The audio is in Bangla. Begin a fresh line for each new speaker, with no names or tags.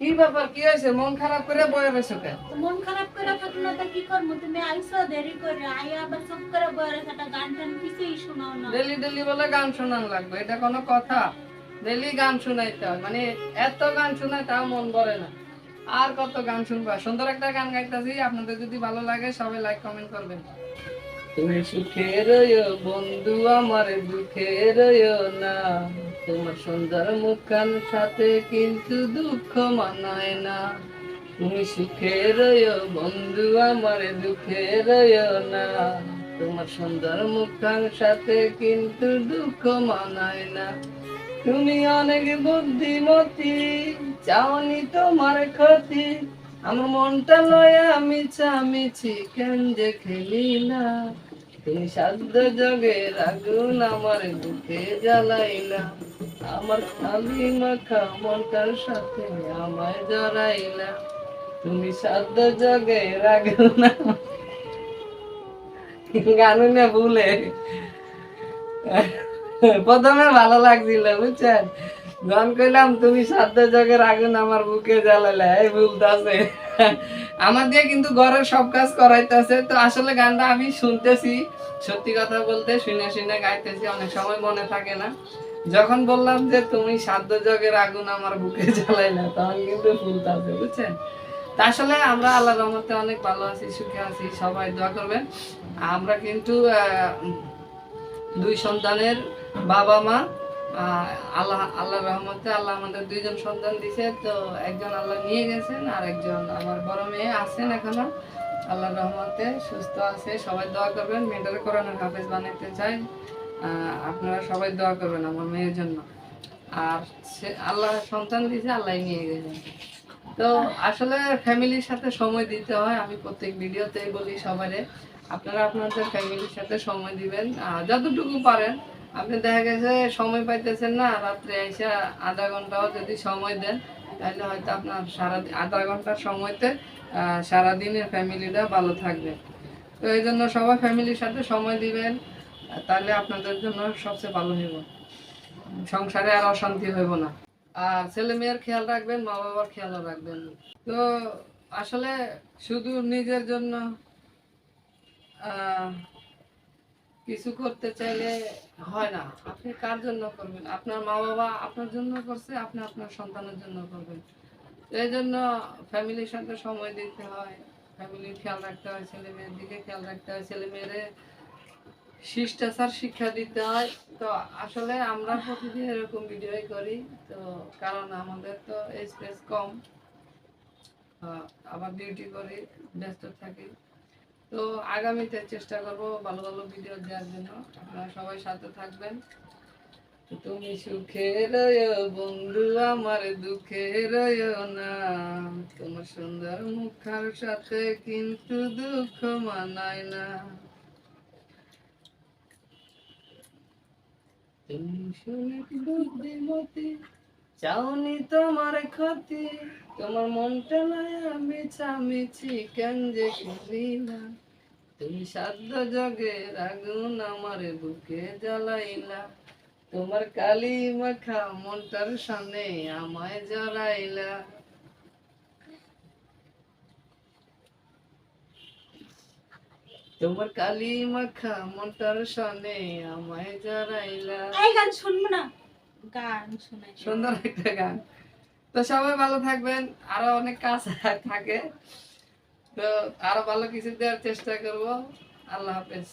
কি ব্যাপার কি হয়েছে? মন খারাপ করে বয়ে রয়েছো কেন?
মন খারাপ করে থাকলে তো কি করব? তুমি আইসো দেরি করে আই আবার সব করে একটা গান টান কিছুই শোনাও না।
ডেলি ডেলি বলে গান শোনান লাগবে এটা কোনো কথা। ডেলি গান শোনাইতে হয় মানে এত গান শোনায় তাও মন ভরে না। আর কত গান শুনবা? সুন্দর একটা গান গাইতেছি আপনাদের যদি ভালো লাগে সবাই লাইক কমেন্ট করবেন। তুমি সুখে রইও বন্ধু আমার দুঃখে রইও না তোমার সুন্দর মুখান সাথে কিন্তু দুঃখ মানায় না। তুমি সুখে বন্ধু, আমার দুঃখে না। তোমার সুন্দর মুখান সাথে কিন্তু দুঃখ মানায় না। তুমি অনেক বুদ্ধিমতী, চাওনি তোমার ক্ষতি। আমার মনটা লয়ে আমি চামিছি, কেন যে খেলি না। আমার আমার খালি মাখা মনটার সাথে আমায় তুমি সাধ্য জগের আগুন আমার- গান না ভুলে। প্রথমে ভালো লাগছিল, বুঝছেন? গান কইলাম, তুমি সাধ্য জগের আগুন আমার বুকে জ্বালালে এই ভুলতাছে আমার দিয়ে কিন্তু ঘরের সব কাজ করাইতেছে। তো আসলে গানটা আমি শুনতেছি, সত্যি কথা বলতে শুনে শুনে গাইতেছি, অনেক সময় মনে থাকে না। যখন বললাম যে তুমি সাধ্য জগের আগুন আমার বুকে জ্বালাই না তখন কিন্তু ফুলতাছে, বুঝছেন? আসলে আমরা আল্লাহ রহমতে অনেক ভালো আছি, সুখে আছি, সবাই দোয়া করবেন। আমরা কিন্তু দুই সন্তানের বাবা মা আল্লাহ আল্লাহ রহমতে আল্লাহ আমাদের দুইজন সন্তান দিছে, তো একজন আল্লাহ নিয়ে গেছেন আর একজন আমার বড় মেয়ে আছেন এখনও। আল্লাহ রহমতে সুস্থ আছে, সবাই দোয়া করবেন। মেয়েটারে কোরআনের হাফেজ বানাইতে চাই। আপনারা সবাই দোয়া করবেন আমার মেয়ের জন্য। আর সে আল্লাহ সন্তান দিছে, আল্লাহ নিয়ে গেছেন। তো আসলে ফ্যামিলির সাথে সময় দিতে হয়, আমি প্রত্যেক ভিডিওতেই বলি সবারে আপনারা আপনাদের ফ্যামিলির সাথে সময় দিবেন যতটুকু পারেন। আপনি দেখা গেছে সময় পাইতেছেন না, রাত্রে এসে আধা ঘন্টাও যদি সময় দেন তাহলে হয়তো আপনার সারা আধা ঘণ্টার সময়তে সারাদিনের ফ্যামিলিটা ভালো থাকবে। তো এই জন্য সবাই ফ্যামিলির সাথে সময় দিবেন তাহলে আপনাদের জন্য সবচেয়ে ভালো হইব। সংসারে আর অশান্তি হইব না। আর ছেলে মেয়ের খেয়াল রাখবেন, মা বাবার খেয়াল রাখবেন। তো আসলে শুধু নিজের জন্য কিছু করতে চাইলে হয় না। আপনি কার জন্য করবেন? আপনার মা বাবা আপনার জন্য করছে, আপনি আপনার সন্তানের জন্য করবেন। এই জন্য ফ্যামিলির সাথে সময় দিতে হয়। ফ্যামিলির খেয়াল রাখতে হয় ছেলে মেয়ের দিকে খেয়াল রাখতে হয়। ছেলে মেয়েরে শিষ্টাচার শিক্ষা দিতে হয়। তো আসলে আমরা প্রতিদিন এরকম ভিডিওই করি। তো কারণ আমাদের তো স্পেস কম। আবার ডিউটি করি, ব্যস্ত থাকি। তো আগামীতে চেষ্টা করব ভালো ভালো ভিডিও দেওয়ার জন্য। আপনারা সবাই সাথে থাকবেন। তুমি সুখে রয়ো বন্ধু, আমার দুঃখে না। তোমার সুন্দর মুখার সাথে কিন্তু দুঃখ মানায় না। তুমি শুনে বুদ্ধিমতী চাওনি তোমার ক্ষতি, তোমার মনটা নয়, আমি চামিছি কেন যে খেলি তুমি সাধ্য জগের আগুন আমার বুকে জ্বালাইলা। তোমার কালি মাখা মনটার সামনে আমায় জড়াইলা। তোমার কালি মাখা মনটার সামনে আমায় জড়াইলা।
এই গান শুনব না। গান শোনাই
সুন্দর একটা গান। তো সবাই ভালো থাকবেন, আরও অনেক কাজ থাকে। তো আরও ভালো কিছু দেওয়ার চেষ্টা করব। আল্লাহ হাফেজ।